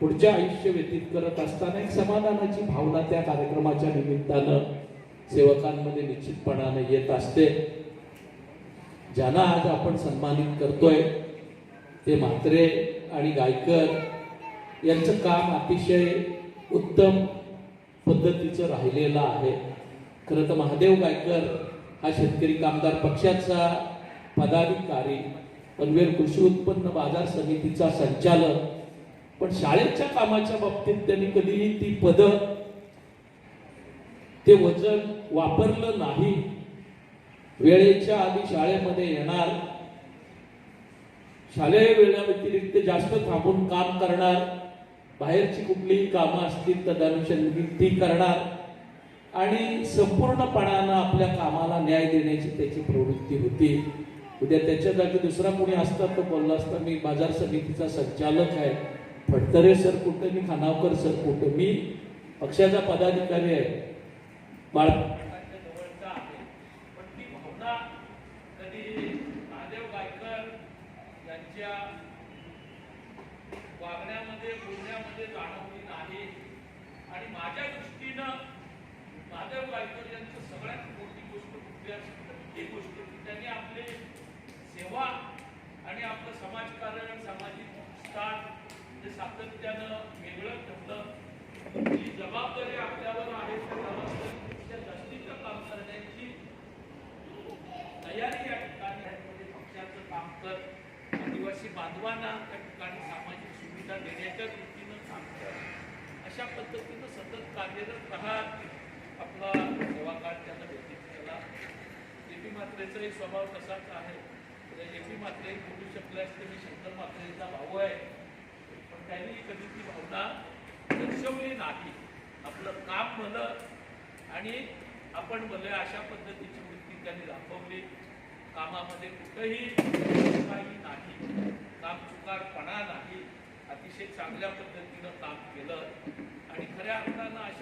पुढचे आयुष्य व्यतीत करत असताना एक समाधानाची भावना त्या कार्यक्रमाच्या निमित्तानं सेवकांमध्ये निश्चितपणाने येत असते. ज्यांना आज आपण सन्मानित करतोय ते म्हात्रे आणि गायकर यांचं काम अतिशय उत्तम पद्धतीचं राहिलेलं आहे. खरं तर महादेव गायकर हा शेतकरी कामगार पक्षाचा पदाधिकारी पनवेल कृषी उत्पन्न बाजार समितीचा संचालक पण शाळेच्या कामाच्या बाबतीत त्यांनी कधीही ती पद ते वजन वापरलं नाही. वेळेच्या आधी शाळेमध्ये येणार. शालेय वेळा व्यतिरिक्त जास्त थांबून काम करणार. बाहेरची कुठलीही कामं असतील तदनुषंगी ती करणार. आणि संपूर्णपणानं आपल्या कामाला न्याय देण्याची त्याची प्रवृत्ती होती. उद्या त्याच्या जागी दुसरा कोणी असता तो बोलला असता मी बाजार समितीचा संचालक आहे. फडतरे सर कुठं मी खानावकर सर कुठं? मी पक्षाचा पदाधिकारी आहे. बाळ जवळचा आहे पण ती भावना कधी महादेव गायकर यांच्या वागण्यामध्ये बोलण्यामध्ये जाणवली नाही आणि माझ्या दृष्टीनं महादेव गायकर यांचं सगळ्यात मोठी गोष्ट कुठली असते तर ही गोष्ट की त्यांनी आपली सेवा आणि आपलं समाजकारण सामाजिक स्थान हे सातत्यानं वेगळं ठेवलं जी जबाबदारी आपल्यावर आहे त्या जबाबदारीपेक्षा जास्तीचं काम करण्याची तयारी या ठिकाणी आहे. म्हणजे पक्षाचं काम कर. आदिवासी बांधवांना त्या ठिकाणी सामाजिक सुविधा देण्याच्या दृष्टीनं काम कर. अशा पद्धतीनं सतत कार्यरत राहत आपला सेवा त्यानं व्यतीत केला. ए पी मात्रेचाही स्वभाव तसाच आहे. ए पी मात्रे बोलू शकले असते मी शंकर मात्रेचा भाऊ आहे. त्यांनी कधी ती भावना दर्शवली नाही. आपलं काम भलं आणि आपण भलं अशा पद्धतीची वृत्ती त्यांनी दाखवली कामामध्ये कुठंही काही नाही काम चुकारपणा नाही अतिशय चांगल्या पद्धतीनं काम केलं आणि खऱ्या अर्थानं अशा